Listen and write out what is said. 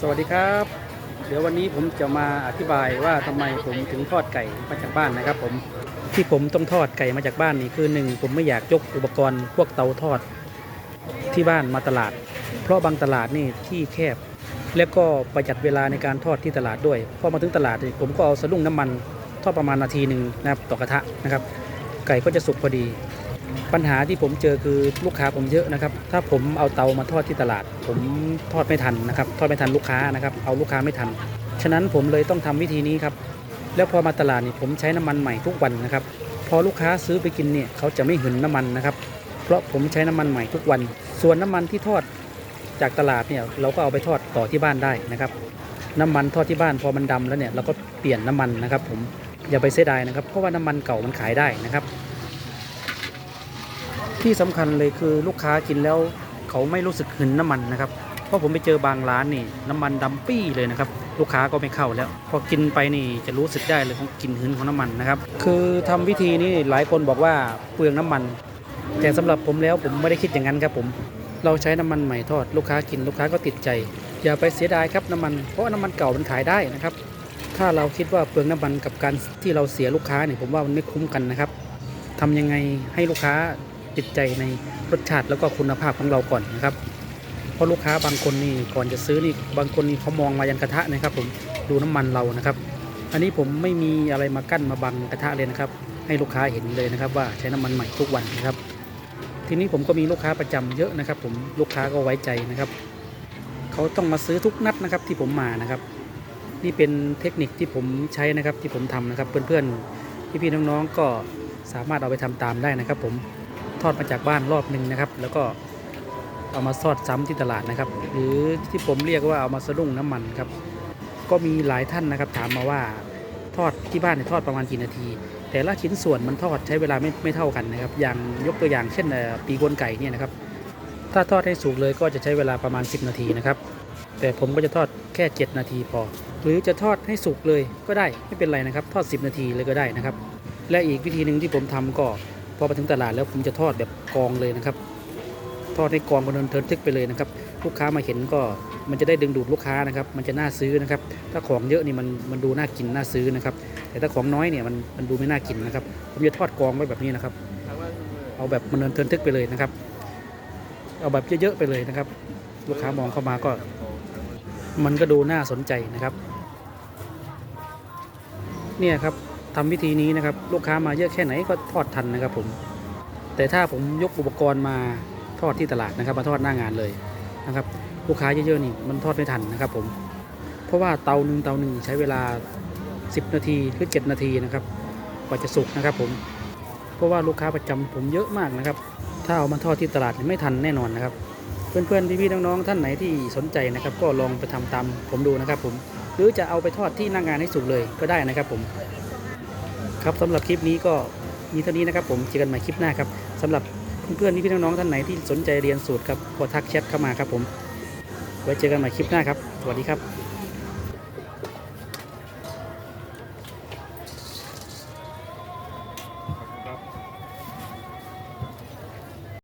สวัสดีครับ เดี๋ยววันนี้ผมจะมาอธิบายว่าทำไมผมถึงทอดไก่มาจากบ้านนะครับ ผมที่ผมต้องทอดไก่มาจากบ้านนี่คือหนึ่งผมไม่อยากยกอุปกรณ์พวกเตาทอดที่บ้านมาตลาด เพราะบางตลาดนี่ที่แคบ แล้วก็ประหยัดเวลาในการทอดที่ตลาดด้วยพอมาถึงตลาดผมก็เอาสะดุ้งน้ำมันทอดประมาณนาทีหนึ่งนะครับต่อกระทะนะครับ ไก่ก็จะสุกพอดี ปัญหาที่ผมเจอคือลูกค้าผมเยอะนะครับ ถ้าผมเอาเตามาทอดที่ตลาด ผมทอดไม่ทันนะครับ ทอดไม่ทันลูกค้านะครับ เอาลูกค้าไม่ทัน ฉะนั้นผมเลยต้องทำวิธีนี้ครับ แล้วพอมาตลาดนี่ผมใช้น้ำมันใหม่ทุกวันนะครับ พอลูกค้าซื้อไปกินเนี่ยเขาจะไม่หึนน้ำมันนะครับ เพราะผมใช้น้ำมันใหม่ทุกวัน ส่วนน้ำมันที่ทอดจากตลาดเนี่ยเราก็เอาไปทอดต่อที่บ้านได้นะครับ น้ำมันทอดที่บ้านพอมันดำแล้วเนี่ยเราก็เปลี่ยนน้ำมันนะครับ ผมอย่าไปเสียดายนะครับ เพราะว่าน้ำมันเก่ามันขายได้นะครับ ที่สำคัญเลยคือลูกค้ากินแล้วเขาไม่รู้สึกหึนน้ำมันนะครับ เพราะผมไปเจอบางร้านนี่น้ำมันดำปี้เลยนะครับ ลูกค้าก็ไม่เข้าแล้ว พอกินไปนี่จะรู้สึกได้เลยของกลิ่นหึนของน้ำมันนะครับ คือทำวิธีนี้หลายคนบอกว่าเปลืองน้ำมัน แต่สำหรับผมแล้วผมไม่ได้คิดอย่างนั้นครับผม เราใช้น้ำมันใหม่ทอด ลูกค้ากินลูกค้าก็ติดใจ อย่าไปเสียดายครับน้ำมัน เพราะน้ำมันเก่ามันขายได้นะครับ ถ้าเราคิดว่าเปลืองน้ำมันกับการที่เราเสียลูกค้าเนี่ยผมว่ามันไม่คุ้มกันนะครับทำยังไงให้ลูกค้า ติดใจในรสชาติแล้วก็คุณภาพของเราก่อนนะครับ เพราะลูกค้าบางคนนี่ก่อนจะซื้อนี่บางคนนี่เขามองมายันกระทะนะครับ ผมดูน้ำมันเรานะครับ อันนี้ผมไม่มีอะไรมากั้นมาบังกระทะเลยนะครับ ให้ลูกค้าเห็นเลยนะครับ ว่าใช้น้ำมันใหม่ทุกวันนะครับ ทีนี้ผมก็มีลูกค้าประจำเยอะนะครับ ผมลูกค้าก็ไว้ใจนะครับเขาต้องมาซื้อทุกนัดนะครับที่ผมมานะครับ นี่เป็นเทคนิคที่ผมใช้นะครับที่ผมทำนะครับ เพื่อนๆพี่ๆน้องๆก็สามารถเอาไปทำตามได้นะครับผม ทอดมาจากบ้านรอบหนึ่งนะครับ แล้วก็เอามาทอดซ้ำที่ตลาดนะครับ หรือที่ผมเรียกว่าเอามาสะดุ้งน้ำมันครับ ก็มีหลายท่านนะครับ ถามมาว่าทอดที่บ้านเนี่ยทอดประมาณกี่นาที แต่ละชิ้นส่วนมันทอดใช้เวลาไม่ไม่เท่ากันนะครับ อย่างยกตัวอย่างเช่นปีกวนไก่เนี่ยนะครับ ถ้าทอดให้สุกเลยก็จะใช้เวลาประมาณ 10 นาทีนะครับ แต่ผมก็จะทอดแค่ 7 นาทีพอ หรือจะทอดให้สุกเลยก็ได้ไม่เป็นไรนะครับ ทอด 10 นาทีเลยก็ได้นะครับ และอีกวิธีหนึ่งที่ผมทำก็ พอไปถึงตลาดแล้วผมจะทอดแบบกองเลยนะครับ ทอดให้กองบนเนินเทินทึกไปเลยนะครับลูกค้ามาเห็นก็มันจะได้ดึงดูดลูกค้านะครับ มันจะน่าซื้อนะครับ ถ้าของเยอะนี่มันมันดูน่ากินน่าซื้อนะครับ แต่ถ้าของน้อยเนี่ยมันมันดูไม่น่ากินนะครับ ผมจะทอดกองไว้แบบนี้นะครับ เอาแบบมันเนินเทินทึกไปเลยนะครับ เอาแบบเยอะๆไปเลยนะครับ ลูกค้ามองเข้ามาก็ มันก็ดูน่าสนใจนะครับ เนี่ยครับ ทำวิธีนี้นะครับ ลูกค้ามาเยอะแค่ไหนก็ทอดทันนะครับผม แต่ถ้าผมยกอุปกรณ์มาทอดที่ตลาดนะครับ มาทอดหน้างานเลยนะครับ ลูกค้าเยอะๆนี่มันทอดไม่ทันนะครับผม เพราะว่าเตาหนึ่งเตาหนึ่งใช้เวลา 10 นาทีหรือ 7 นาทีนะครับกว่าจะสุกนะครับผม เพราะว่าลูกค้าประจำผมเยอะมากนะครับ ถ้าเอามาทอดที่ตลาดไม่ทันแน่นอนนะครับ เพื่อนๆพี่ๆน้องๆท่านไหนที่สนใจนะครับ ก็ลองไปทำตามผมดูนะครับผม หรือจะเอาไปทอดที่หน้างงานให้สุกเลยก็ได้นะครับผม ครับสำหรับคลิปนี้ก็มีเท่านี้นะครับผมเจอกันใหม่คลิปหน้าครับสำหรับเพื่อนๆพี่ๆน้องๆท่านไหนที่สนใจเรียนสูตรครับก็ทักแชทเข้ามาครับผม ไว้เจอกันใหม่คลิปหน้าครับ สวัสดีครับ